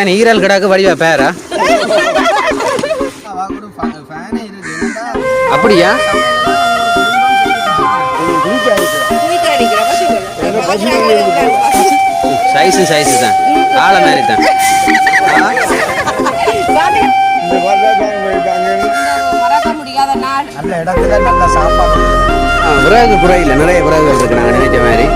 ஏன் ஈரல் கிடாக்கு வடிவா பேரா? அப்படியா? சைஸு சைஸு தான். ஆளை மாதிரி தான் நல்ல இடத்துல நல்ல சாப்பாடு. விறகு குறையில்லை நிறைய விறகுகள் இருக்கு நாங்கள் நினைச்ச மாதிரி.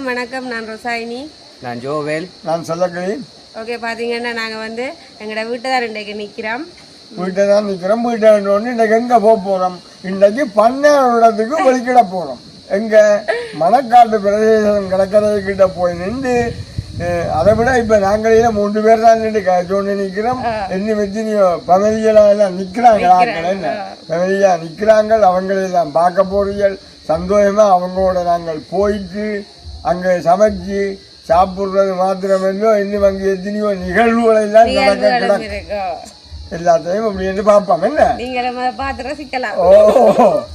அனைவருக்கும் வணக்கம். நான் ரொசாயினி. நான் ஜோவேல். நான் சொல்லக்கிறேன் ஓகே பார்த்தீங்கன்னா நாங்கள் வந்து எங்களோட வீட்டை தான் இன்றைக்கு நிற்கிறோம் வீட்டை தான் நிற்கிறோம் வீட்டை ஒன்று இன்றைக்கு எங்கே போக போகிறோம் இன்றைக்கு பன்னெண்டு இடத்துக்கு வெளிக்கிட போகிறோம் எங்கே மணக்காட்டு பிரதேசம் கடற்கரைக்கிட்ட போய் நின்று அதை விட இப்போ நாங்களே மூன்று பேர் தான் நின்று கழிச்சோண்டு நிற்கிறோம் என்ன வச்சு பமதியெல்லாம் எல்லாம் நிற்கிறாங்க ஆட்கள் என்ன? பமதியா நிற்கிறாங்க அவங்களெல்லாம் பார்க்க போறீர்கள். சந்தோஷமாக அவங்களோட நாங்கள் போயிட்டு அங்கே சமைச்சு சாப்பிட்றது மாத்திரமல்லோ இன்னும் அங்கே எத்தனையோ நிகழ்வுகளை எல்லாம் நடக்க எல்லாத்தையும் அப்படி என்று பார்ப்போம் என்ன? நீங்களும் பார்த்து ரசிக்கலாம். ஓ.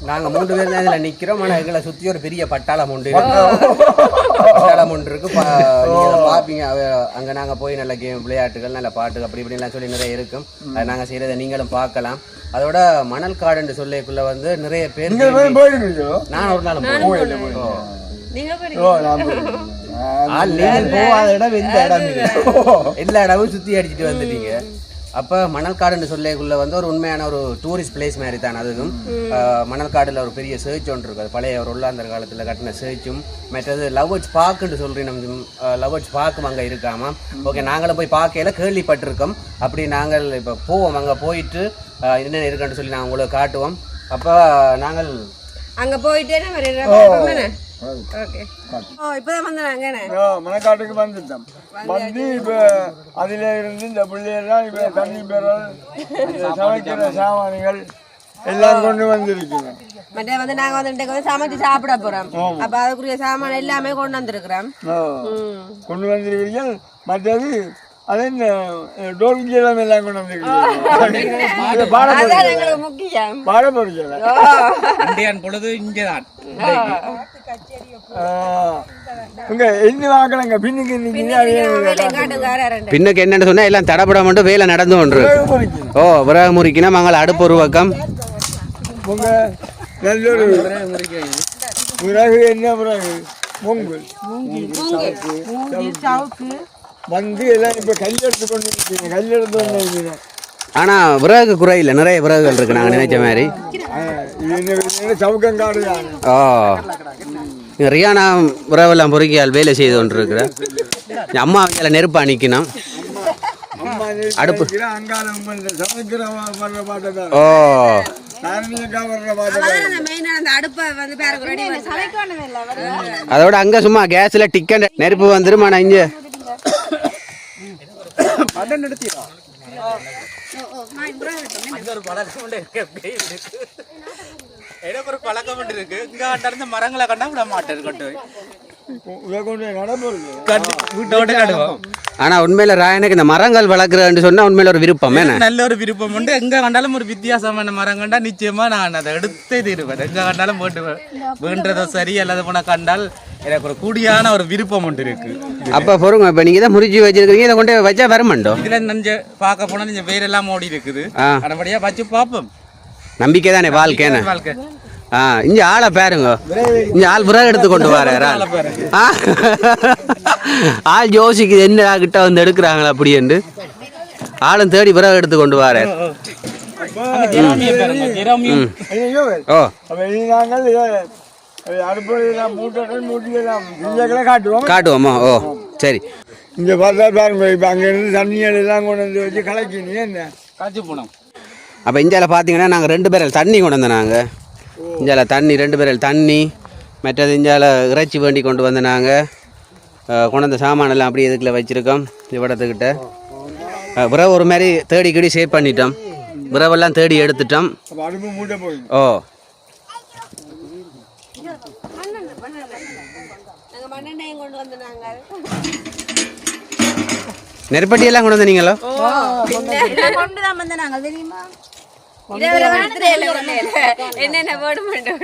நாங்கள் மூன்று பேர் தான் இதில் நிற்கிறோம் ஆனால் எங்களை சுற்றி ஒரு பெரிய பட்டாளம் உண்டு பட்டாளம். ஒன்று இருக்கு. பார்ப்பீங்க. அங்க நாங்க போய் நல்ல கேம் விளையாட்டுகள் நல்ல பாட்டு அப்படி இப்படிலாம் சொல்லி நிறைய இருக்கும். அது நாங்க செய்யறதை நீங்களும் பார்க்கலாம். அதோட மணல் காடுன்னு சொல்லக்குள்ள வந்து நிறைய பேர் நீங்கள் நான் ஒரு நாள் போய் நீங்கள் போகாத இடம் எந்த இடம் எல்லா இடமும் சுத்தி அடிச்சிட்டு வந்துட்டீங்க. அப்ப மணல்காடுன்னு சொல்லக்குள்ள வந்து ஒரு உண்மையான ஒரு டூரிஸ்ட் பிளேஸ் மாதிரி தான் அதுவும். மணல்காடுல ஒரு பெரிய சர்ச் ஒன்று இருக்கு அது பழைய ஒரு உள்ளாந்தர் காலத்துல கட்டின சர்ச்சும் மற்றது லவ்வர்ஸ் பார்க்குன்னு சொல்றேன் நம்ம லவ்வர்ஸ் பார்க்கும் அங்க இருக்காம? ஓகே நாங்களும் போய் பார்க்கல கேள்விப்பட்டிருக்கோம். அப்படி நாங்கள் இப்ப போவோம். அங்க போயிட்டு என்னென்ன இருக்குன்னு சொல்லி நான் உங்களுக்கு காட்டுவோம். அப்ப நாங்கள் அங்க போயிட்டே மணக்காட்டுக்கு வந்துட்டோம் வந்து இப்போ அதில் இருந்து இந்த பிள்ளைகள்லாம் இப்போ தண்ணி பெறல் சமைக்கிற சாமான்கள் எல்லாம் கொண்டு வந்திருக்குங்க மற்ற வந்து நாங்க வந்து இன்றைக்கு வந்து சமைச்சு சாப்பிட போறோம் அப்ப அதுக்குரிய சாமான் எல்லாமே கொண்டு வந்திருக்கிறோம். கொண்டு வந்திருக்கிறீர்கள் மற்றது அது என்ன டோல்கியம் எல்லாம் கொண்டு வந்திருக்கிறீங்க பாட இந்தியான் பொழுது இங்கேதான். என்ன பின்னுக்கு என்னன்னு சொன்னா எல்லாம் தடப்பட மட்டும் வேலை நடந்து ஒன்று. ஓ விறகு முறிக்கினா மங்கள் அடுப்பு ஒரு பக்கம். உங்க நல்லொரு பிறகு என்ன பிறகு பொங்கல் வந்து எல்லாம் இப்ப கையெடுத்து கொண்டு இருக்கீங்க கையெடுத்து கொண்டு இருக்கீங்க ஆனா விறகு குறையில்லை நிறைய விறகுகள் இருக்கு நாங்க நினைச்ச மாதிரி. சவுக்கங்காடு ஓ ரியானா விரவெல்லாம் பொறுக்கியால் வேலை செய்து கொண்டு இருக்கிறேன் அம்மா வேலை நெருப்பா நிற்கணும் அம்மா அடுப்பு. ஓ. அதோட அங்க சும்மா கேஸ்ல டிக்கெட் நெருப்பு வந்துரும் ஆனா இங்க? எனக்கு ஒரு பழக்கம் இருக்கு. இங்க கண்டிருந்த மரங்களை கண்டா விட மாட்டேன் கொண்டு போய் ஆனா உண்மையில ராயனுக்கு இந்த மரங்கள் வளர்க்குறேன்னு சொன்னா உண்மையில ஒரு விருப்பம் என்ன? நல்ல ஒரு விருப்பம் உண்டு. எங்க கண்டாலும் ஒரு வித்தியாசமான மரம் கண்டா நிச்சயமா நான் அதை எடுத்தே தீருவேன். எங்க கண்டாலும் போட்டு வேண்டதோ சரி அல்லது போன கண்டால் எனக்கு ஒரு கூடியான ஒரு விருப்பம் ஒன்று இருக்கு. அப்ப பொறுங்க இப்ப நீங்க தான் முறிச்சு வச்சிருக்கீங்க இதை கொண்டு வச்சா வரமாட்டோ இதுல நஞ்ச பார்க்க போனா நீங்க வேறெல்லாம் ஓடி இருக்குது. ஆ. அதன்படியா வச்சு பார்ப்போம். நம்பிக்கை தானே வாழ்க்கைன்னு வாழ்க்கை. ஆ இங்க ஆளை பாருங்க. இங்க ஆள் விறகு எடுத்து கொண்டு வராரு ஆள். ஆ. ஆள் யோசிக்குது என்ன கிட்ட வந்து எடுக்கிறாங்களா அப்படின்ட்டு ஆளும் தேடி விறகு எடுத்து கொண்டு வராரு ஓ. காட்டுவோம். ஓ சரி. இங்க பார்த்தா பாருங்க இப்ப அங்க இருந்து தண்ணிகள் எல்லாம் கொண்டு வந்து வச்சு கலக்கினீங்க என்ன? காய்ச்சி போனோம். அப்போ இந்தியாவில் பார்த்தீங்கன்னா நாங்கள் ரெண்டு பேரல் தண்ணி கொண்டு வந்தோம் நாங்கள் இந்தியாவில் தண்ணி ரெண்டு பேரல் தண்ணி மற்றது இந்தியாவில் இறைச்சி வேண்டி கொண்டு வந்து நாங்கள் கொண்டு வந்த சாமானெல்லாம் அப்படியே இதுக்குள்ள வச்சுருக்கோம் இவ்விடத்துக்கிட்ட விரவு ஒரு மாதிரி தேடி கிடி சேவ் பண்ணிட்டோம். விரவெல்லாம் தேடி எடுத்துட்டோம். ஓ. நாங்க மண்ணெண்ணையும் கொண்டு வந்து நாங்க நெருப்பட்டி எல்லாம் கொண்டு வந்தீங்களோ என்னென்ன போட மாட்டோம்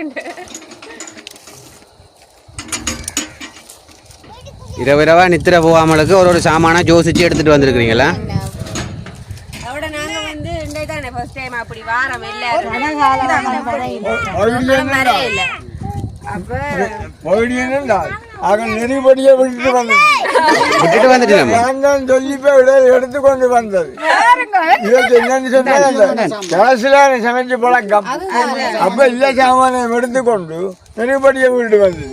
இரவு இரவா நித்திர போகாமலுக்கு ஒரு ஒரு சாமானா ஜோசிச்சு எடுத்துட்டு வந்திருக்கிறீங்களா? அவட நாங்க வந்து தானே ஃபர்ஸ்ட் டைம் அப்படி வாரம் வரவே இல்லை. அப்ப ஆக நெறிபடியை விட்டுட்டு வந்தது. விட்டுட்டு வந்துட்டு நான் தான் சொல்லி போய் விட எடுத்துக்கொண்டு வந்தது. இதற்கு என்னன்னு சொன்னா கேஸ்ல சமைச்சு பழக்கம் அப்ப இல்ல சாமானை எடுத்துக்கொண்டு நெறிபடியை விட்டு வந்தது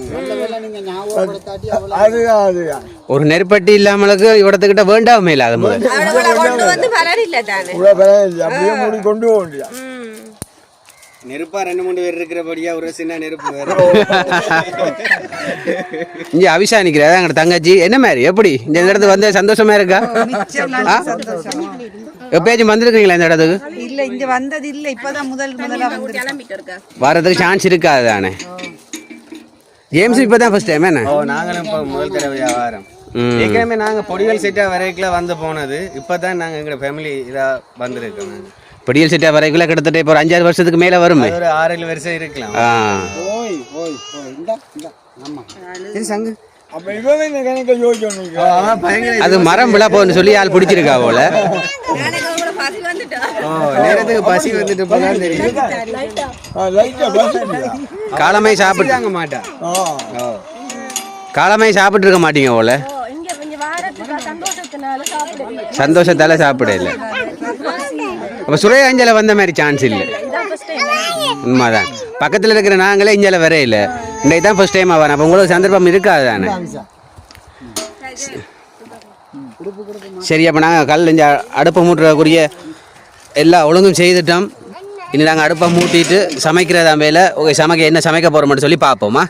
அதுதான் அதுதான் ஒரு நெருப்பட்டி இல்லாமலுக்கு இவடத்துக்கிட்ட வேண்டாமே இல்லாத முதல் அவட கொண்டு வந்து பலன் இல்லை தானே கூட பரவாயில்லை அப்படியே மூடி கொண்டு போக. நெருப்பா ரெண்டு மூணு பேர் இருக்கிறபடியா ஒரு சின்ன நெருப்பு வேற. இங்க அவிஷா நிக்கிறா எங்க தங்கச்சி. என்ன மாதிரி? எப்படி? இந்த இடத்துக்கு வந்து சந்தோஷமா இருக்கா? எப்பயாச்சும் வந்திருக்கீங்களா இந்த இடத்துக்கு? இல்ல இங்க வந்தது இல்ல. இப்பதான் முதல் முதலா வந்து வரதுக்கு சான்ஸ் இருக்காது தானே? ஜேம்ஸ் இப்பதான் ஃபர்ஸ்ட் டைம் என்ன? ஓ நாங்களும் இப்போ முதல் தடவையா வாரம் ம். ஏற்கனவே நாங்க பொடிகள் செட்டா வரைக்கும் வந்து போனது. இப்பதான் நாங்க எங்க ஃபேமிலி இதா வந்திருக்கோம். நாங்க. படியல் செட்டா வரைக்குள்ள கிட்டத்தட்ட இப்போ ஒரு அஞ்சாறு வருஷத்துக்கு மேல வருமே. ஒரு ஆறு ஏழு வருஷம் இருக்கலாம். ஆ. இந்த அது மரம் விழா போன்னு சொல்லி ஆள் பிடிச்சிருக்கா போல. நேரத்துக்கு பசி வந்துட்டு போதான் தெரியும்? காலமே சாப்பிட்டு தாங்க மாட்டா. காலமே சாப்பிட்டு இருக்க மாட்டீங்க போல. சந்தோஷத்தால சாப்பிட இல்லை அப்ப சுரே அஞ்சல வந்த மாதிரி சான்ஸ் இல்லை. உண்மைதான். பக்கத்துல இருக்கிற நாங்களே இஞ்சல வரே இல்லை. இன்னைக்கு தான் ஃபர்ஸ்ட் டைம் ஆவான் அப்போ உங்களுக்கு சந்தர்ப்பம் இருக்காது தானே? சரி. அப்போ நாங்கள் கல் இஞ்ச அடுப்பை மூட்டுறக்குரிய எல்லா ஒழுங்கும் செய்துட்டோம். இனி நாங்கள் அடுப்பை மூட்டிட்டு சமைக்கிறதா மேலே ஓகே சமைக்க என்ன சமைக்க போகிறோம்னு சொல்லி பார்ப்போமா?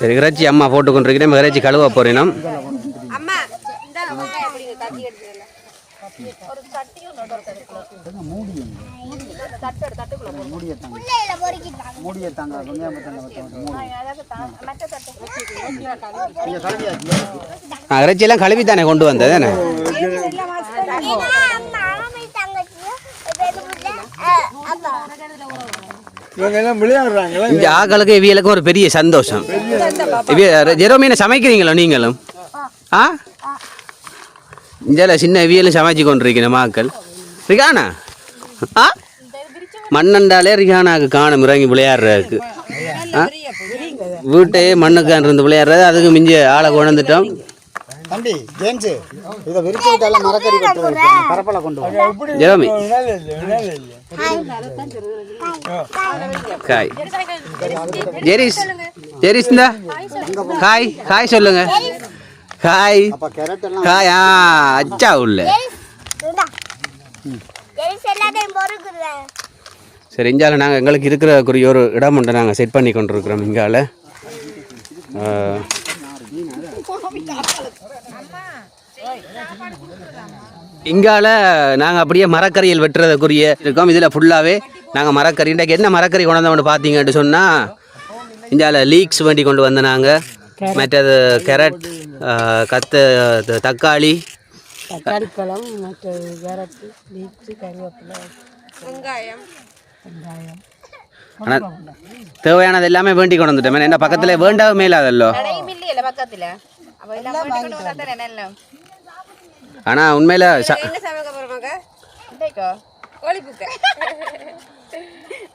சரி இறைச்சி அம்மா போட்டு கொண்டிருக்கிறேன் இறைச்சி கழுவ போறேனும் அம்மா இந்த வெங்காயம் பிடிங்க, தட்டி எடுத்துக்கல இறைச்சி எல்லாம் கழுவி தானே கொண்டு வந்தது தானே? இவங்க எல்லாம் விளையாடுறாங்களா இந்த ஆக்களுக்கு இவியலுக்கும் ஒரு பெரிய சந்தோஷம். இவிய ஜெரோமீனை சமைக்கிறீங்களோ நீங்களும்? ஆ? இந்தியாவில் சின்ன இவியலும் சமைச்சு கொண்டிருக்கணும் ஆக்கள். ரிகானா ஆ? மண்ணண்டாலே ரிகானாக்கு காணும் இறங்கி விளையாடுறதுக்கு. ஆ? வீட்டே மண்ணுக்கான் இருந்து விளையாடுறது அதுக்கு மிஞ்சி ஆளை கொண்டுட்டோம் தம்பி ஜேம்ஸ் இதை விரிச்சு விட்டால மரக்கறி கட்டு பரப்பலை கொண்டு வா. ஜெரோமி இல்லை காய். ஜெரிஸ் ஜெரிஸ் இந்தா. காய் காய் சொல்லுங்க. காய். அப்ப கேரட் எல்லாம் காய் ஆ அச்சா உள்ள. சரி இங்கால நாங்கள் எங்களுக்கு இருக்கிறக்குரிய ஒரு இடம் உண்டு நாங்கள் செட் பண்ணி கொண்டிருக்கிறோம் இங்கால. இங்கால நாங்கள் அப்படியே மரக்கறியில் வெட்டுறதுக்குரிய இருக்கோம். இதில் ஃபுல்லாகவே நாங்கள் மரக்கறி. இன்றைக்கு என்ன மரக்கறி கொண்டு வந்தோம்னு பார்த்தீங்கன்னு சொன்னால் இந்தியாவில் லீக்ஸ் வேண்டி கொண்டு வந்த நாங்கள் மற்றது கேரட் கத்த த- தக்காளி. வெங்காயம். ஆனால் தேவையானது எல்லாமே வேண்டி கொண்டு வந்துட்டோம். என்ன பக்கத்தில் வேண்டாத மேலாதல்லோ? ஆனால் உண்மையில்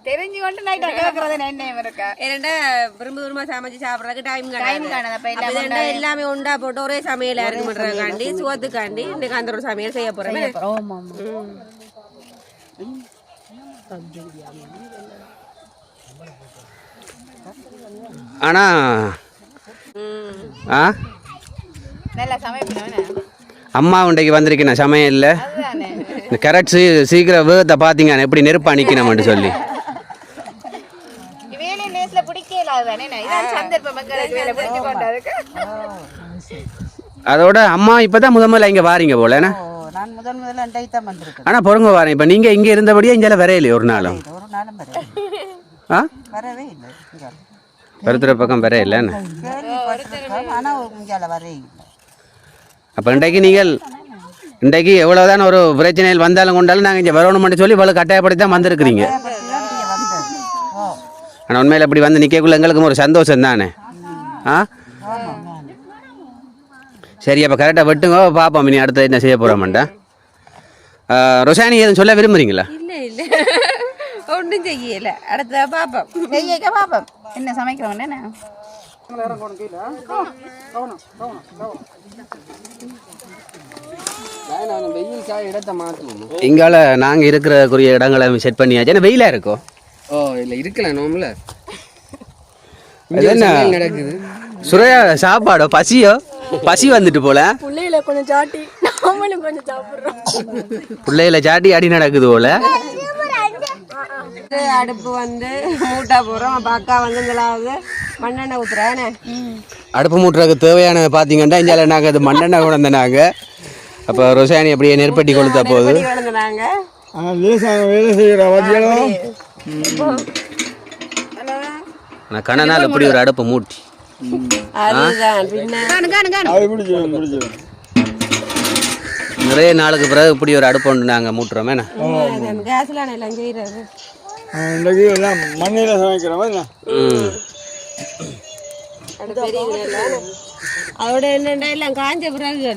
தெரிஞ்சு கொண்டு நைட் கேட்கறது என்ன இருக்கா? ஏன்னா விரும்ப விரும்ப சமைச்சு சாப்பிட்றதுக்கு டைம் காணாது. அப்ப எல்லாம் அப்ப இதெண்டா எல்லாமே உண்டா போட்டு ஒரே சமையல் இருக்குன்றதுக்காண்டி சுவத்துக்காண்டி இன்னைக்கு அந்த ஒரு சமையல் செய்ய போறோம். ஆனால் ஆ? அம்மா உண்டைக்கு வந்திருக்கேன் சமையலில் அதுதானே. இந்த கேரட் சீ சீக்கிரம் வேகத்தை பார்த்தீங்க எப்படி நெருப்பு அணிக்கணும்னு சொல்லி. அதோட அம்மா இப்போ தான் முத முதல்ல இங்கே வாரீங்க போல என்ன? நான் முதல் முதல்ல அண்டை தான் வந்திருக்கேன். ஆனால் பொறுங்க வாரேன். இப்போ நீங்கள் இங்கே இருந்தபடியே இங்கே வரையிலே ஒரு நாளும்? ஒரு நாளும் வரேன் ஆ? வரவே இல்லை. இங்க. பருத்துற பக்கம் பெற இல்லைன்னு ஆனா இங்கே வரீங்க அப்போ இன்றைக்கு நீங்கள் இன்றைக்கு எவ்வளோதான் ஒரு பிரச்சனைகள் வந்தாலும் கொண்டாலும் நாங்கள் இங்கே வரணும்னு சொல்லி இவ்வளோ கட்டாயப்படுத்தி தான் வந்திருக்கிறீங்க ஆனால் உண்மையில் இப்படி வந்து நிற்கக்குள்ள எங்களுக்கும் ஒரு சந்தோஷம் தானே ஆ சரி அப்போ கரெக்டாக வெட்டுங்க பார்ப்போம் இனி அடுத்து என்ன செய்ய போகிறோம்டா ரொசானி எதுவும் சொல்ல விரும்புறீங்களா? இல்ல இல்ல. ஒன்றும் செய்யல. அடுத்த பாப்போம். நெய்யக்க பாப்போம். என்ன சமைக்கிறோம் என்ன? இங்கால நாங்கள் இருக்கிறக்குரிய இடங்களை செட் பண்ணியாச்சு. ஏன்னா வெயிலாக இருக்கும் ஓ இல்லை அது என்ன? நடக்குது. சுரையா சாப்பாடோ? பசியோ? பசி வந்துட்டு போல? பிள்ளையில கொஞ்சம் சாட்டி நாமளும் கொஞ்சம் சாப்பிடுறோம். பிள்ளையில சாட்டி அடி நடக்குது போல? அடுப்பு வந்து மூட்டா போறோம் அப்ப அக்கா வந்து முதலாவது மண்ணெண்ணெய் ஊத்துறானே அடுப்பு மூட்டுறதுக்கு தேவையான பார்த்தீங்கன்னா இங்கே நாங்கள் அது மண்ணெண்ணெய் கொண்டு நாங்கள் அப்போ ரொசானி அப்படியே நெருப்பட்டி கொளுத்த போகுது? ஆனால் லேசாக வேலை செய்கிற வதிகளும் நான் கன நாள் இப்படி ஒரு அடுப்பு மூட்டி? நிறைய நாளுக்கு பிறகு இப்படி ஒரு அடுப்பு ஒன்று நாங்கள் மூட்டுறோமே மண்ணில் சமைக்கிறோம் அதோட என்னண்டா எல்லாம் காஞ்ச பிறகு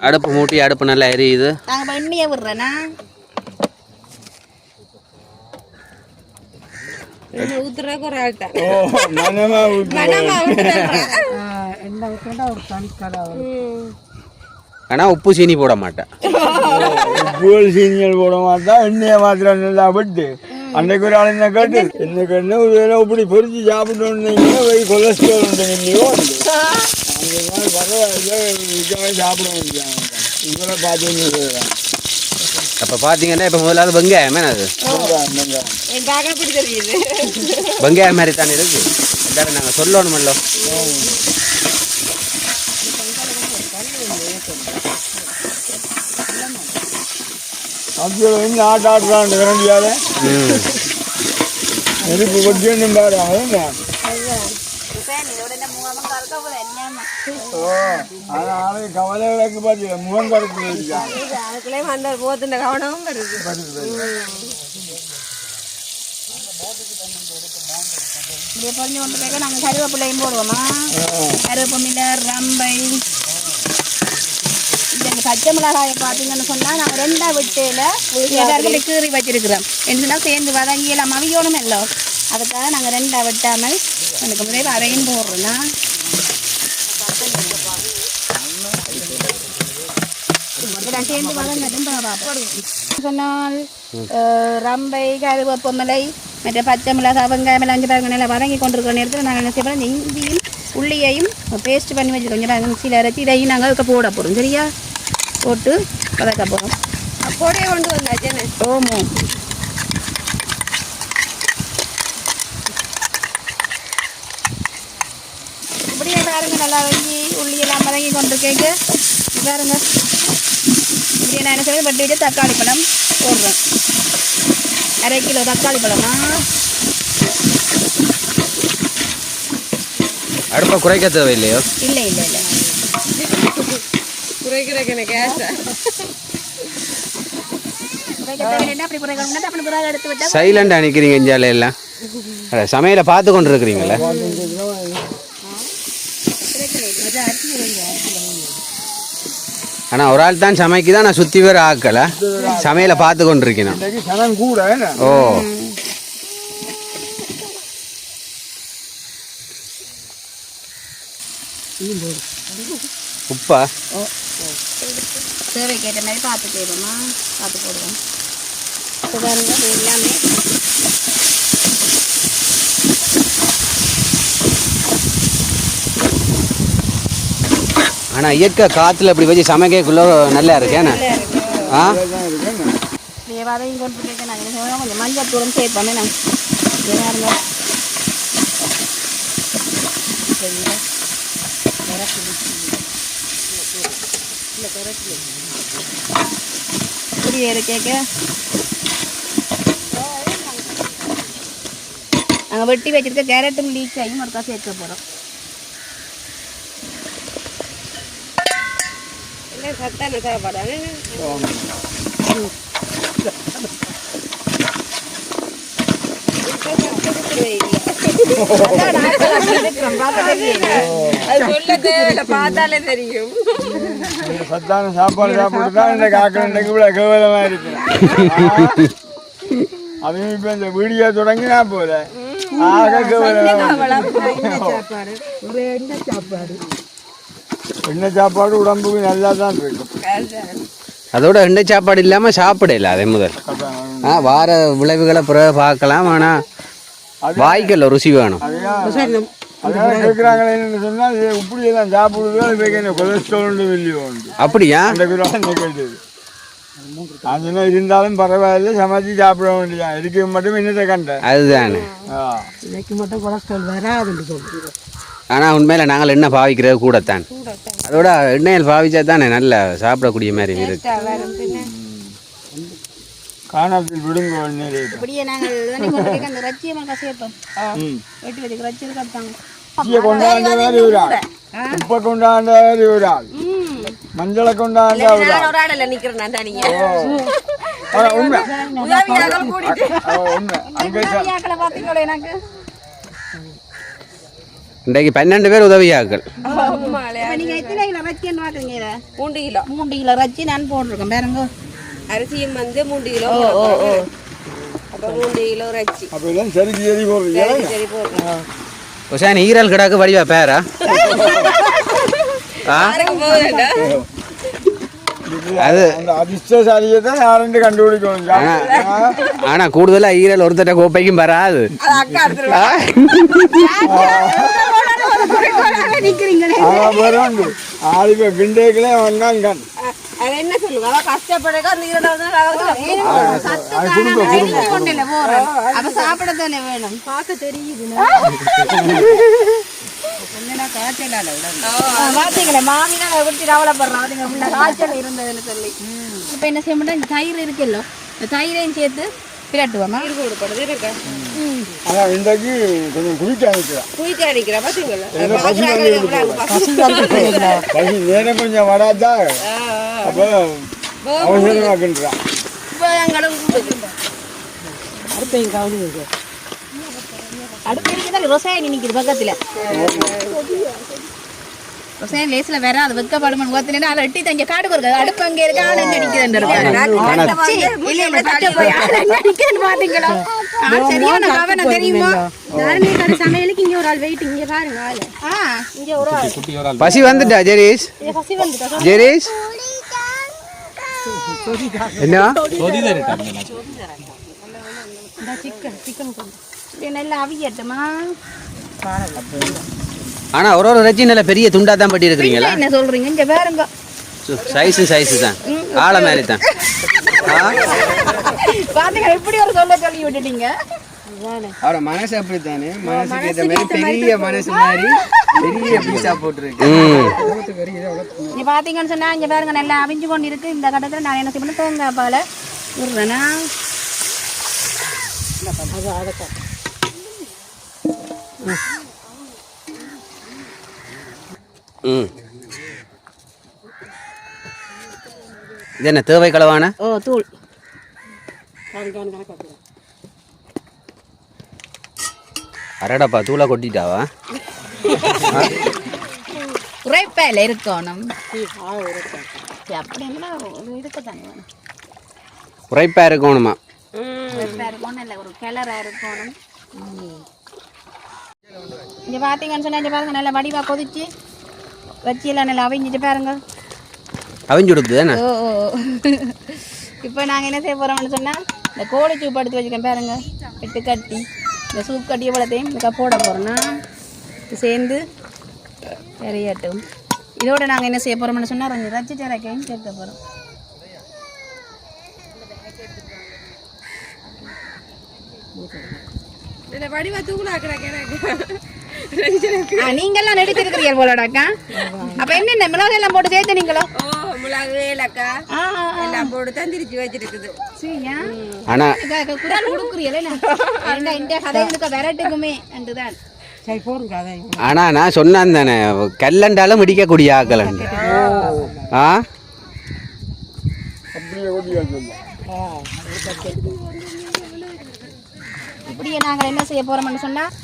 அடுப்பு மூட்டி அடுப்பு நல்லா எரியுது. நாங்க பண்ணியே விடுறேன்னா ஊத்துறதுக்கு ஒரு ஆள் தான் மனமா. என்ன ஒரு. ஆனால் உப்பு சீனி போட மாட்டேன் சீனியல் போட மாட்டா எண்ணெயை மாத்திரம் நல்லா விட்டு அன்னைக்கு ஒரு ஆள் என்ன கேட்டு என்ன கண்ணு ஒரு வேளை இப்படி பொரிச்சு சாப்பிட்டோன்னு வை கொலஸ்ட்ரால் உண்டு இல்லையோ அந்த மாதிரி பரவாயில்ல சாப்பிட முடியாது இவரை பார்த்து அப்போ பார்த்தீங்கன்னா இப்போ முதலாவது வெங்காயம். அது? வெங்காயம் மாதிரி தானே இருக்கு. எல்லாரும் நாங்கள் சொல்லணுமல்லோ. ஆட்ட விரண்டியால நெருப்பு கொட்டியும் பாரு ஓ அது ஆளுக்கு கவலை விளக்கு பார்த்து முகம் கருப்பு அதுக்குள்ளே அந்த போத்துன கவனமும் வருது. இப்படியே பொறிஞ்சு கொண்டு போய் நாங்க கருவேப்பிலையும் போடுவோமா? கருவேப்பிலை ரம்பை. பச்சை மிளகாயை பார்த்தீங்கன்னு சொன்னா நாங்க ரெண்டா விட்டுல இப்படி கீறி வச்சிருக்கிறோம். என்ன சேர்ந்து வதங்கி எல்லாம் மவியோணும் அதுக்காக நாங்க ரெண்டா வெட்டாமல் எனக்கு முறையில் அதையும் போடுறோம்னா இதெல்லாம் சேர்ந்து பார்ப்போம் சொன்னால் ரம்பை கருவேப்பமிலை மற்ற பச்சை மிளகாய் வெங்காயம் எல்லாம் அஞ்சு பாருங்க நல்லா வதங்கி கொண்டிருக்கிற நேரத்தில் நாங்கள் என்ன செய்வோம் இஞ்சியும் உள்ளியையும் பேஸ்ட் பண்ணி வச்சுருக்கோம் கொஞ்சம் பாருங்க மிக்சியில் அரைச்சி இதையும் நாங்கள் அதுக்கு போட போகிறோம் சரியா போட்டு வதக்க போகிறோம் அப்போடே கொண்டு வந்தாச்சு ஓமோ இப்படியே பாருங்க நல்லா வதங்கி உள்ளி எல்லாம் வதங்கி கொண்டு கேக்கு பாருங்க இப்படியே நான் என்ன செய்வேன்? பட்டு வச்சு தக்காளி பழம் போடுறேன் அரை கிலோ தக்காளி பழமா. அடுப்பை குறைக்க தேவையில்லையோ? இல்லை இல்லை இல்லை. குறைக்கிறக்கு எடுத்து விட்டா சைலண்டாக நிற்கிறீங்க இஞ்சால எல்லாம். அட, சமையலை பார்த்து கொண்டு இருக்கிறீங்களே ஆனால் ஒரு ஆள் தான் சமைக்குதான் நான் சுற்றி வேறு ஆக்கலை. சமையலை பார்த்து கொண்டு இருக்கேன் இன்னைக்கு சனம் கூட. ஓ. உப்பா? தேவைக்கு ஏற்ற மாதிரி பார்த்து செய்வோமா பார்த்து போடுவோம். எல்லாமே ஆனால் இயற்கை காற்றுல இப்படி வச்சு சமைக்கக்குள்ள நல்லா இருக்கேண்ணே ஆ இப்படியே வதங்கி கொண்டு போய் நாங்கள் என்ன? கொஞ்சம் மஞ்சள் தூரம் சேர்ப்போமே நான் புரிய கேட்க நாங்கள் வெட்டி வச்சிருக்க கேரட்டும் லீக்காயும் ஒருக்கா சேர்க்க போகிறோம் சத்தான சாப்பாடு சத்தான சாப்பாடு சாப்பிட்டு தான் இந்த காக்கை இன்றைக்கு இவ்வளோ கேவலமா இருக்கு அதுவும் இப்போ இந்த வீடியோ தொடங்கினா போல ஆக கேவலமா எண்ணெய் சாப்பாடு உடம்புக்கு நல்லா தான் இருக்கும் அதோட எண்ணெய் சாப்பாடு இல்லாம சாப்பிடல அதே முதல் ஆ வார விளைவுகளை பிறகு பார்க்கலாம் ஆனா வாய்க்கல ருசி வேணும் கொலஸ்ட்ரால் அப்படியா அதெல்லாம் இருந்தாலும் பரவாயில்ல சமைச்சு சாப்பிட வேண்டியதான் இதுக்கு மட்டும் என்னத்தை கண்டேன் அதுதானே ஆ ஆனா உண்மையில நாங்கள் எண்ணெய் பாவிக்கிறது கூடத்தான். அதோட எண்ணெயில் பாவிச்சா தானே நல்ல சாப்பிடக்கூடிய மாதிரி இருக்கு. காணாத்தில் விடுங்க ஒன்று இப்படியே நாங்கள் தானே கொண்டு போய் அந்த ரச்சியை மக்கா சேர்ப்போம். வெட்டி வச்சுக்க ரச்சி கட்டாங்க உச்சியை கொண்டாண்ட மாதிரி ஒரு ஆள் உப்பை கொண்டாண்ட மாதிரி ஒரு ஆள் மஞ்சளை கொண்டாண்ட ஒரு ஆள் ஒரு ஆடல நிக்கிறேன் உண்மை. உண்மை. அங்கே இன்றைக்கு பன்னெண்டு பேர் உதவியாக்கள் நீங்கள் எத்தனை கிலோ ரச்சின்னு பார்க்குறீங்க இதை? மூன்று கிலோ. மூன்று கிலோ ரச்சி நான் போட்டிருக்கேன் பாருங்க. அரிசியும் வந்து மூன்று கிலோ அப்ப மூன்று கிலோ ரச்சி அப்போ எல்லாம் சரிக்கு சரி போடுறீங்க. சரி உஷான் ஈரல் கிடாக்கு வடிவா பேரா? ஆ. ஒருத்தட்ட கோப்பைக்கும் வராது அது அக்கா எடுத்துருவா நிற்கிறீங்களே ஆனா வரும் ஆளுக்கு கிண்டேக்கிலே என்ன சொல்லுங்க சாப்பிட தானே வேணும் பார்க்க தெரியுது பார்த்தீங்களே மாமி தான் அதுங்க உள்ள காய்ச்சல் இருந்ததுன்னு சொல்லி. இப்போ என்ன செய்ய மாட்டோம் தயிர் இருக்குல்ல இந்த தயிரையும் சேர்த்து பிரட்டுவோமா கொடுப்படுது இருக்கா? ஆனா இன்றைக்கு கொஞ்சம் குளிக்க பசி நேரம் கொஞ்சம் வராதா? அப்போ அவசரமாக்குன்றான் இப்போ எங்களும் அடுப்பு இருக்குது ரொசாயி நிற்கிது பக்கத்தில். ரொசாயன் லேசில் வேற அது வைக்கப்படுமன் ஓத்துனா அதை எட்டி தங்க காடு கொடுக்க அடுப்பு அங்கே இருக்கு? ஆள் எங்க நிற்கிறேன் பாத்தீங்களா? சரியான கவனம் தெரியுமா? சமையலுக்கு இங்க ஒரு ஆள் வெயிட் இங்க பாருங்க ஆளு. ஆ இங்க ஒரு ஆள். பசி வந்துட்டா ஜெரீஷ்? பசி வந்துட்டா ஜெரீஷ்? என்ன? நல்லா அவியட்டுமா? ஆனா ஒரு ஒரு ரஜி நல்ல பெரிய துண்டா தான் பட்டி இருக்கிறீங்களா என்ன சொல்றீங்க? இங்க பாருங்க. சைஸு சைஸு தான் ஆழ மாதிரி தான்? பாத்தீங்க எப்படி ஒரு சொல்ல சொல்லி விட்டுட்டீங்க? அவரோட மனசு அப்படித்தானே? மனசுக்கு ஏற்ற மாதிரி பெரிய மனசு மாதிரி பெரிய பீஸா போட்டுருக்கு. இங்க பாத்தீங்கன்னு சொன்னா இங்க பாருங்க நல்லா அவிஞ்சு கொண்டு இருக்கு இந்த கட்டத்துல நான் என்ன செய்யணும் தேங்காய் பாலை விடுறேன்னா ம். இது என்ன தேவை களவான? ஓ தூள். அரடப்பா தூளை கொட்டிட்டாவா? உரைப்பையில இருக்கணும். உரைப்பா இருக்கணுமா? இருக்கணும் இல்லை ஒரு கிளறா இருக்கணும். இங்க பாத்தீங்கன்னு சொன்னா இங்க பாருங்க நல்லா வடிவா கொதிச்சு வச்சு எல்லாம் நல்லா அவிஞ்சிட்டு பாருங்க. அவிஞ்சு கொடுத்து தானே? ஓ இப்போ நாங்கள் என்ன செய்ய போகிறோம்னு சொன்னால் இந்த கோழி சூப் எடுத்து வச்சுக்கேன் பாருங்க. எட்டு கட்டி இந்த சூப் கட்டி இவ்வளோத்தையும் இதுக்காக போட போகிறோன்னா சேர்ந்து நிறையட்டும் இதோட நாங்கள் என்ன செய்ய போகிறோம்னு சொன்னால் கொஞ்சம் ரச்சி சரக்கையும் சேர்க்க போகிறோம் இந்த வடிவா தூக்குனாக்குறாங்க எனக்கு நீங்கெல்லாம் நடிச்சிருக்கிறீங்க போலடாக்கா? அப்போ என்னென்ன மிளகாய் எல்லாம் போட்டு சேர்த்து நீங்களோ? ஓ மிளகு ஏலக்காய் எல்லாம் போட்டு தான் திரிச்சு வச்சிருக்குது ஆனா குரல் கொடுக்குறீங்களே இந்த கதை இருக்க விரட்டுக்குமே என்றுதான். ஆனா நான் சொன்னான் தானே கல்லண்டாலும் இடிக்கக்கூடிய ஆக்கள். ஆ. அப்படியே நாங்கள் என்ன செய்ய போகிறோம்னு சொன்னால்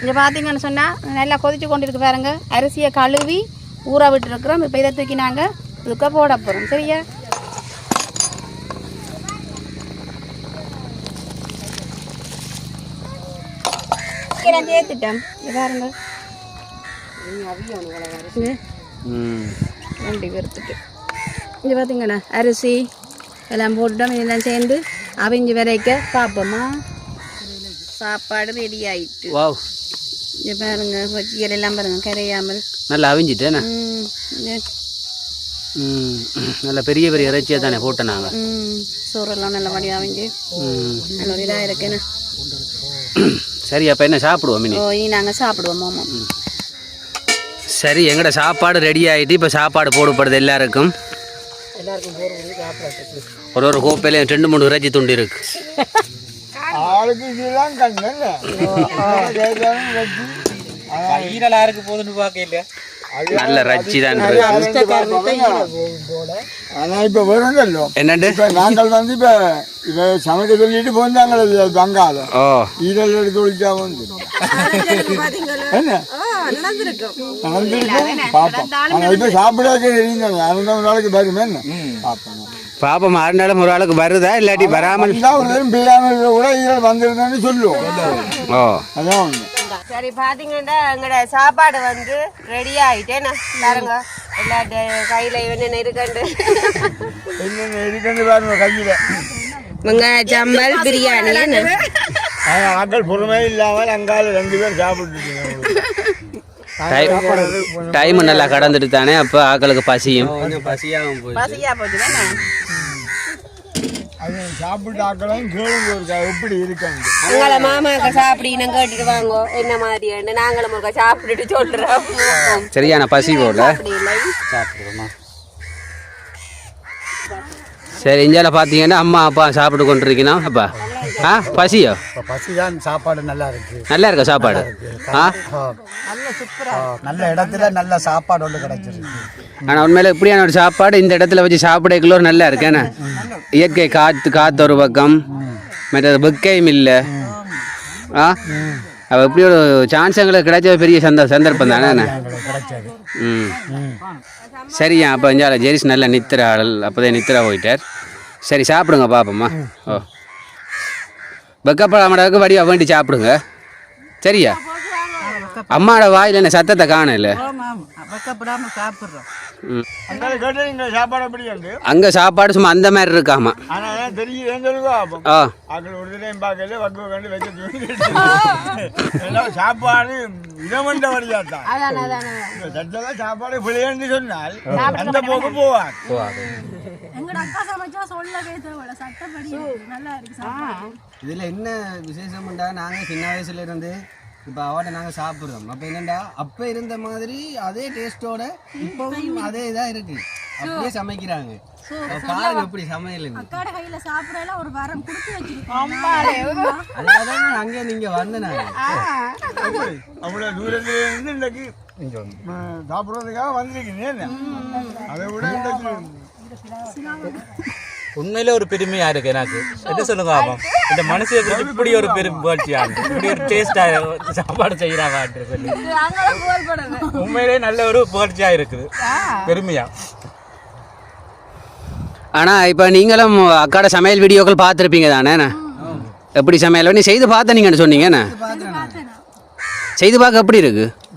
இங்கே பார்த்தீங்கன்னு சொன்னால் நல்லா கொதிச்சு கொண்டு இருக்கு பாருங்க. அரிசியை கழுவி ஊற விட்டுருக்குறோம். இப்போ இதை தூக்கி நாங்கள் இதுக்க போட போகிறோம் சரியா? நான் சேர்த்துட்டேன். பாருங்க. பேர்த்துட்டு இங்கே பார்த்தீங்கண்ணா அரிசி எல்லாம் போட்டுட்டோம். இதெல்லாம் சேர்ந்து அவிஞ்சு வரைக்க பார்ப்போமா சாப்பாடு ரெடி ஆயிட்டு. வாவ் இங்கே பாருங்க வச்சியல் எல்லாம் பாருங்க கரையாமல். நல்லா அவிஞ்சிட்டேண்ணே ம், இங்க, ம் நல்ல பெரிய பெரிய இறைச்சியாக தானே போட்டேன் நாங்கள் ம், சோறெல்லாம் நல்லபடி அவிஞ்சு. ம். நல்ல ஒரு இதாக இருக்குன்னு சரி அப்போ என்ன சாப்பிடுவோம் மினி ஓ இனி நாங்கள் சாப்பிடுவோம் மாமா சரி எங்கட சாப்பாடு ரெடி ஆகிட்டு இப்போ சாப்பாடு போடப்படுது எல்லாருக்கும். ஒரு ஒரு கோப்பையிலையும் ரெண்டு மூணு இறைச்சி துண்டு இருக்கு. ஆளுக்கு இதெல்லாம் கண்ணு ஈரலா இருக்கு போதுன்னு பார்க்கல நல்ல ரச்சி தான் ஆனா இப்ப வருங்கல்லோ என்னண்டு? இப்ப நாங்கள் வந்து இப்ப இத சமைக்க சொல்லிட்டு போந்தாங்களே பங்காளம் ஈரல் எடுத்து ஒழிச்சா வந்து. என்ன? நடந்திருக்கும். பாப்போம் ஆனா இப்ப சாப்பிடாக்க தெரியுங்க நாளைக்கு வருமே என்ன? பாப்போம் பாப்பா மறுநாளும் ஒரு ஆளுக்கு வருதா? இல்லாட்டி வராமல் கூட ஈரல் வந்திருந்தேன்னு சொல்லுவோம் ஓ. அதான் சரி பாத்தீங்கன்னா எங்கட சாப்பாடு வந்து ரெடி ஆயிட்டேனா பாருங்க. எல்லா கையில என்னென்ன இருக்கண்டு என்னென்ன இருக்குன்னு பாருங்க கையில. வெங்காய சம்பல் பிரியாணி என்ன? ஆனா ஆட்கள் பொறுமை இல்லாமல் அங்கால ரெண்டு பேர் சாப்பிட்டுட்டு டைம் நல்லா கடந்துட்டு தானே அப்போ ஆக்களுக்கு பசியும். அங்கால மாமாக்க சாப்பிடின்னு கேட்டுட்டு வாங்கோ. என்ன மாதிரி நாங்களும் ஒருக்கா சாப்பிட்டுட்டு சொல்றோம். சரியான பசி போல. சரி இந்தியாவில் பார்த்தீங்கன்னா அம்மா அப்பா சாப்பிட்டு கொண்டிருக்கணும். அப்பா. ஆ பசியோ? பசி தான் சாப்பாடு நல்லா இருக்கு. நல்லா இருக்கா சாப்பாடு? ஆ? நல்ல இடத்துல நல்ல சாப்பாடு ஒன்று கிடைச்சிருக்கு. ஆனால் உண்மையில இப்படியான ஒரு சாப்பாடு இந்த இடத்துல வச்சு சாப்பிடக்குள்ள நல்லா இருக்கு. என்ன? இயற்கை காற்று காற்று ஒரு பக்கம். மற்றது வெக்கையும் இல்லை. ஆ? அவ இப்படி ஒரு சான்ஸ் எங்களுக்கு கிடைச்ச பெரிய சந்த சந்தர்ப்பம் தானே ம். சரியா அப்போ இஞ்சால ஜெரிஸ் நல்ல நித்திர ஆள் அப்போதே நித்திர போயிட்டார். சரி சாப்பிடுங்க பாப்போம்மா. ஓ. வெக்கப்படாமடாவுக்கு வடிவா வேண்டி சாப்பிடுங்க. சரியா? அம்மாவோட வாயில் என்ன சத்தத்தை காணல. அங்கே சாப்பாடு சும்மா அந்த மாதிரி இருக்காமா? சாப்பாடு இடமண்ட சட்டெல்லாம் சாப்பாடு பிள்ளைன்னு சொன்னால் அந்த போக்கு போவார் அக்கா சமைச்சா சொல்லவே தேவையில்ல. சட்டப்படி இருக்கு. நல்லா இருக்கு சாப்பாடு. இதுல என்ன விசேஷம்டா? நாங்க சின்ன வயசுல இருந்து இப்ப அவட்ட நாங்க சாப்பிடுறோம். அப்ப என்னடா? அப்ப இருந்த மாதிரி அதே டேஸ்டோட இப்பவும் அதே இதா இருக்கு. அப்படியே சமைக்கிறாங்க. பாருங்க எப்படி சமையல் அக்காட கையில சாப்பிடல ஒரு வாரம் கொடுத்து வச்சிருக்கோம் அதுக்காக தான் அங்கே நீங்க வந்த நாங்க அவ்வளோ தூரத்துல இருந்து இன்னைக்கு ம், சாப்பிடுறதுக்காக வந்திருக்கீங்க அதை விட இன்னைக்கு உண்மையில ஒரு பெருமையா இருக்கு எனக்கு? என்ன சொல்லுங்க ஆமாம் இந்த மனுஷன் எப்படி இப்படி ஒரு பெரும் புகழ்ச்சியா இருக்கு. இப்படி ஒரு டேஸ்டா சாப்பாடு செய்யறாங்க சொல்லி. உண்மையிலே நல்ல ஒரு புகழ்ச்சியா இருக்குது. பெருமையா? ஆனால் இப்போ நீங்களும் அக்காட சமையல் வீடியோக்கள் பார்த்துருப்பீங்க தானே? எப்படி சமையல்? நீ செய்து பார்த்த நீங்கன்னு சொன்னீங்க என்ன? செய்து பார்க்க எப்படி இருக்கு? அக்காட அளவுக்கு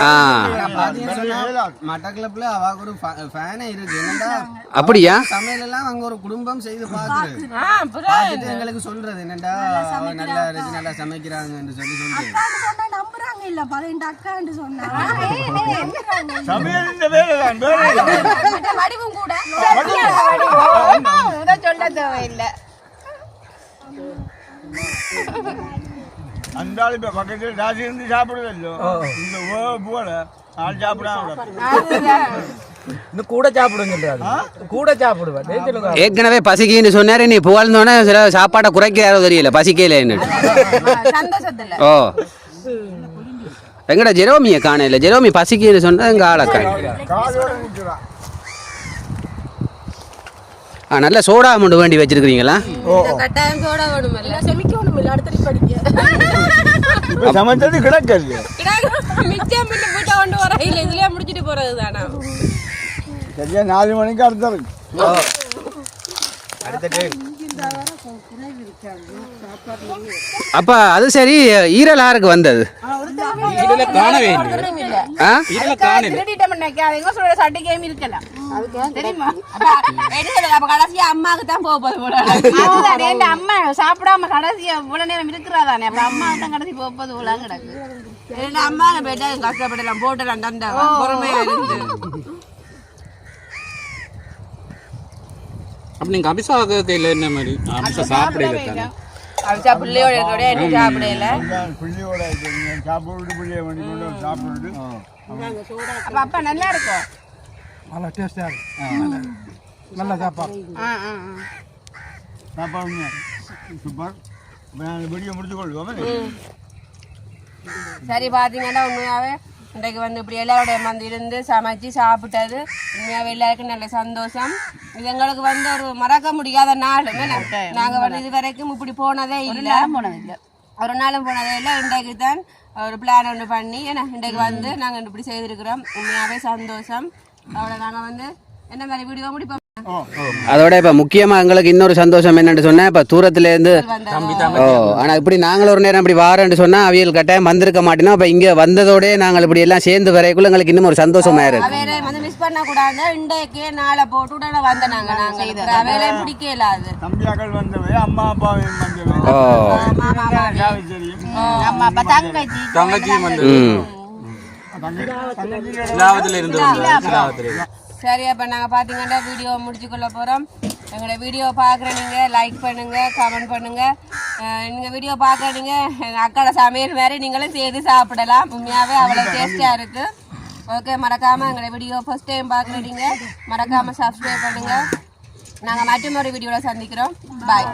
ஈடாகும் ஆ. மட்டக்களப்புல அவாக்கு ஒரு ஃபேனே இருக்கு. என்னடா? அப்படியா? சமையல் எல்லாம் அங்க ஒரு குடும்பம் செய்து பாக்குறது பார்த்துட்டு எங்களுக்கு சொல்றது என்னடா? நல்லா இருக்கு நல்லா சமைக்கிறாங்கன்னு சொல்லி சொல்றது. அக்கான்னு சொன்னா நம்புறாங்க இல்ல. பதினெண்டு அக்கான்னு சொன்னா. சமையல் இந்த வேலை தான் வேலை தான். வடிவும் கூட. சொல்ல தேவையில்லை. அந்த ஆள் இப்ப பக்கத்துல ராசி இருந்து சாப்பிடுதல்லோ இந்த ஓ போல ஆள் சாப்பிடாம இன்னும் கூட சாப்பிடுங்க கூட சாப்பிடுவேன் டேய் சொல்லுங்க ஏற்கனவே பசிக்குன்னு சொன்னாரு நீ புகழ்ந்தோன்னே சில சாப்பாடை குறைக்கிறாரோ தெரியல பசிக்கலன்னு. சந்தோஷத்துல. ஓ. எங்கடா ஜெரோமியை காணல. ஜெரோமி பசிக்குன்னு சொன்னா எங்க ஆளை காண காலோட நிற்கிறான் ஆ நல்ல சோடா அமௌண்ட் வேண்டி வச்சிருக்கிறீங்களா? கட்டாயம் சோட வேணுமில்ல. செமிக்கணும் இல்லை அடுத்தடி படிக்க. இப்ப சமைச்சது கிடக்கல மிச்சம் பின்ன கொண்டு வர. இல்ல இதுலயே முடிச்சிட்டு போறது தானா? சரியா நாலு மணிக்கு அடுத்தது அப்ப அது சரி ஈரல் யாருக்கு வந்தது. கடைசியா அம்மா சாப்பிடாம கடைசி இவ்வளவு நேரம் இருக்கிறாதானே அப்ப அம்மா தான் கடைசி போப்பது போல கிடக்கு. அம்மா போயிட்டா கஷ்டப்படலாம் போட்டலாம் தண்டா பொறுமையா இருந்து. அப்ப நீங்க அபிஷாக இல்ல என்ன மாதிரி? அபிஷா சாப்பிடல தானே? அவிச்சா பிள்ளையோட இருக்கோட என்ன சாப்பிடல பிள்ளையோட இருக்கீங்க. சாப்பிட்டு பிள்ளைய பண்ணி கொண்டு வந்து சாப்பிட்டு அப்ப அப்பா நல்லா இருக்கும். நல்லா டேஸ்டாக இருக்கு நல்லா சாப்பாடு. சாப்பாடு சூப்பர். வீடியோ முடிச்சு கொள்வோம் சரி பாத்தீங்கன்னா உண்மையாவே இன்றைக்கு வந்து இப்படி எல்லாரோட வந்து இருந்து சமைச்சு சாப்பிட்டது. உண்மையாவே எல்லாருக்கும் நல்ல சந்தோஷம். இது எங்களுக்கு வந்து ஒரு மறக்க முடியாத நாள். என்ன? நாங்க வந்து இது வரைக்கும் இப்படி போனதே இல்லை. போனதில்லை ஒரு நாளும் போனதே இல்லை. இன்றைக்கு தான் ஒரு பிளான் ஒன்று பண்ணி ஏன்னா இன்றைக்கு வந்து நாங்கள் இப்படி செய்திருக்கிறோம். உண்மையாவே சந்தோஷம். அவ்வளோ நாங்கள் வந்து. என்ன மாதிரி வீடியோ முடிப்போம்? அதோட இப்ப முக்கியமா எங்களுக்கு இன்னொரு சந்தோஷம் என்னன்னு சொன்னா இப்ப தூரத்துல இருந்து ஓ ஆனா இப்படி நாங்களும் ஒரு நேரம் இப்படி வாரேன்னு சொன்னா அவியல் கட்டாயம் வந்திருக்க மாட்டோம் அப்ப இங்க வந்ததோட நாங்கள் இப்படி எல்லாம் சேர்ந்து வரைக்குள்ள எங்களுக்கு இன்னும் ஒரு சந்தோஷமா இருக்கு. அவையில வந்து மிஸ் பண்ணக்கூடாது இன்றைக்கு நாளை போட்டு உடனே வந்த நாங்க நாங்கள் அவையில பிடிக்கல அது. தம்பியாக்கள் வந்தவை அம்மா அப்பாவையும் வந்தவை ஓ. மாமா யாரு தெரியும்? அம்மா அப்பா தங்கச்சி. தங்கச்சியும் வந்து இருந்து. சரி அப்போ நாங்கள் பார்த்தீங்கன்னா வீடியோ முடிச்சுக்கொள்ள போகிறோம் எங்களோட வீடியோ பார்க்குற நீங்கள் லைக் பண்ணுங்கள் கமெண்ட் பண்ணுங்கள் நீங்கள் வீடியோ பார்க்குற நீங்கள் எங்கள் அக்காட சமையல் மாதிரி நீங்களும் செய்து சாப்பிடலாம். உண்மையாகவே அவ்வளோ டேஸ்டியாக இருக்குது ஓகே மறக்காமல் எங்களோட வீடியோ ஃபர்ஸ்ட் டைம் பார்க்குறீங்க மறக்காமல் சப்ஸ்கிரைப் பண்ணுங்கள் நாங்கள் மற்றும் ஒரு வீடியோவில் சந்திக்கிறோம். பாய்